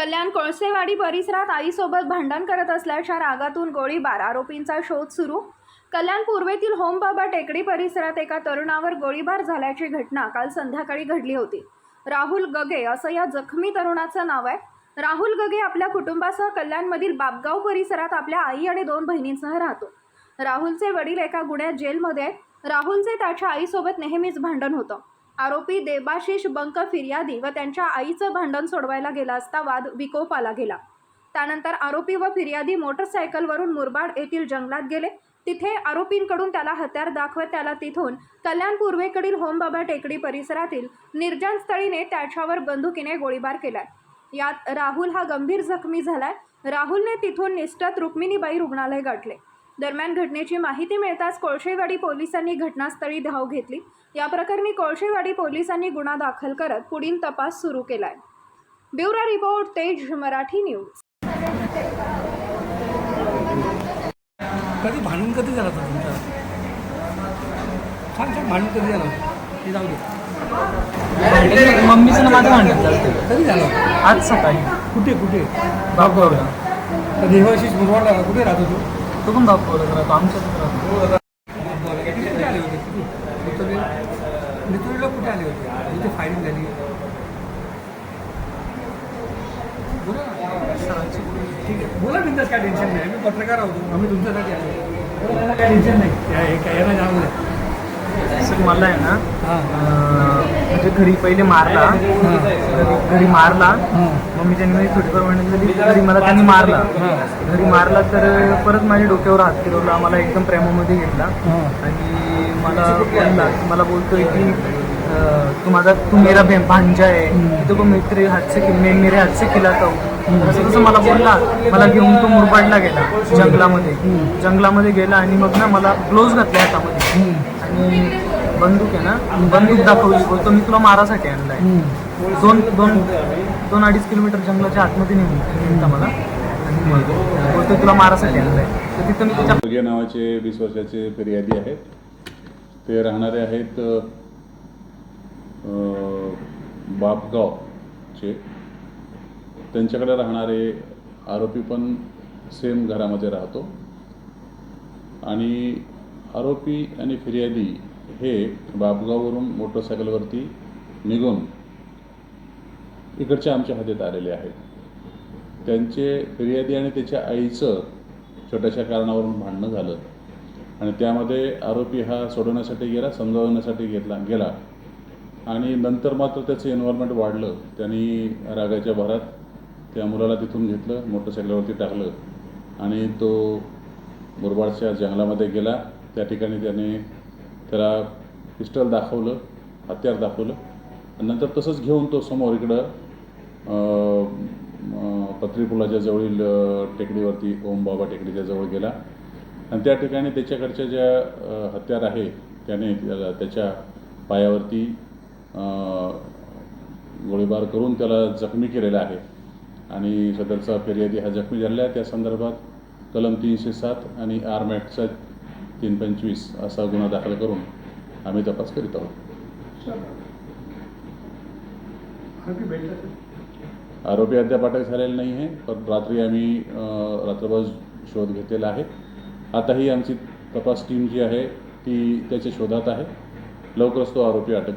कल्याण कोळसेवाडी परिसरात आईसोबत भांडण करत असल्याच्या रागातून गोळीबार. आरोपींचा शोध सुरू. कल्याण पूर्वेतील होमबाबा टेकडी परिसरात एका तरुणावर गोळीबार झाल्याची घटना काल संध्याकाळी घडली होती. राहुल गगे असं या जखमी तरुणाचं नाव आहे. राहुल गगे आपल्या कुटुंबासह कल्याणमधील बापगाव परिसरात आपल्या आई आणि दोन बहिणींसह राहतो. राहुलचे वडील एका गुन्ह्यात जेलमध्ये आहेत. राहुलचे त्याच्या आईसोबत नेहमीच भांडण होतं. आरोपी देबाशिष बंक फिर्यादी व त्यांच्या आईचं भांडण सोडवायला गेला असता वाद विकोपाला गेला. त्यानंतर आरोपी व फिर्यादी मोटरसायकलवरून मुरबाड येथील जंगलात गेले. तिथे आरोपींकडून त्याला हत्यार दाखवत त्याला तिथून कल्याण पूर्वेकडील होमबाबा टेकडी परिसरातील निर्जन स्थळीने त्याच्यावर बंदुकीने गोळीबार केलाय. यात राहुल हा गंभीर जखमी झालाय. राहुलने तिथून निष्ठत रुक्मिणीबाई रुग्णालय गाठले. दरम्यान घटनेची माहिती मिळताच कोळशेवाडी पोलिसांनी घटनास्थळी धाव घेतली. या प्रकरणी कोळशेवाडी पोलिसांनी गुन्हा दाखल करत पुढील तपास सुरू केलाय. ब्युरो रिपोर्ट तेज मराठी न्यूज. कधी भांडण कधी झालं होतं तुमचं? छान छान भांडण कधी झालं? होतं? ते जाऊ दे. मम्मीचं ना माझं भांडण झालं. कधी झालं? आज सकाळी. कुठे कुठे? बापगावला तर देवाशीष मुरवाडला? कुठे राहतो तू तो पण बापगावला राहतो राहतो किती कुठे आले होते? इथे फायरिंग झाली. बोला. ना. ठीक आहे बोला बिंदास काय टेन्शन नाही. मी पत्रकार आहोत. आम्ही तुमच्यासाठी आलो. काय टेन्शन नाही. हे काय यांना जाऊ मला आहे ना हां. म्हणजे घरी पहिले मारला. घरी मारला. हां मम्मी त्यांनी थोडीफार म्हणत झाली घरी मला त्यांनी मारला. घरी मारला तर परत माझ्या डोक्यावर हात फिरवला. मला एकदम प्रेमामध्ये घेतला. आणि मला बोलला मला बोलतोय की अं, तू माझा तू मेरा भांजा आहे तो मित्र हात से मैं मेरे हात से खिलाता हूँ. असं तसं मला बोलला. मला घेऊन तो मुरबाडला गेला जंगलामध्ये. जंगलामध्ये गेला आणि मग ना मला ग्लोव्ज घातले हातामध्ये. आणि बंदूक आहे ना बंदूक दाखवली. बोलतो मी तुला मारासाठी आणलाय. दोन दोन दोन अडीच किलोमीटर जंगलाच्या आतमध्ये नेऊन मला. आणि मग बोलतो तुला मारासाठी आणलाय. तर तिथं मी त्याच्या नावाचे वीस वर्षाचे फिर्यादी आहेत. ते राहणारे आहेत बापगावचे त्यांच्याकडे राहणारे आरोपी पण सेम घरामध्ये राहतो. आणि आरोपी आणि फिर्यादी हे बापगाववरून मोटरसायकलवरती निघून इकडच्या आमच्या हद्दीत आलेले आहेत. त्यांचे फिर्यादी आणि त्याच्या आईचं छोट्याशा कारणावरून भांडणं झालं. आणि त्यामध्ये आरोपी हा सोडवण्यासाठी गेला समजावण्यासाठी घेतला गेला. आणि नंतर मात्र त्याचं एन्व्हायरमेंट वाढलं. त्यांनी रागाच्या भरात त्या मुलाला तिथून घेतलं मोटरसायकलवरती टाकलं. आणि तो मुरबाडच्या जंगलामध्ये गेला. त्या ठिकाणी त्याने त्याला पिस्टल दाखवलं हत्यार दाखवलं. आणि नंतर तसंच घेऊन तो समोर इकडं पत्रीपुलाच्या पत्री पुलाच्या जवळील टेकडीवरती ओमबाबा टेकडीच्या जवळ गेला. आणि त्या ठिकाणी त्याच्याकडच्या ज्या हत्यार आहे त्याने त्याला त्याच्या पायावरती गोळीबार करून त्याला जखमी केलेला आहे. आणि सदरचा फिर्यादी हा जखमी झालेला आहे. त्या संदर्भात कलम तीनशे सात आणि आरमॅटचा तीन पंचवीस असा गुन्हा दाखल करून आम्ही तपास करीत आहोत. आरोपी अद्याप अटक झालेला नाही आहे. पण रात्री आम्ही रात्रभर शोध घेतलेला आहे. आताही आमची तपास टीम जी आहे ती त्याच्या शोधात आहे. लवकरच तो आरोपी अटक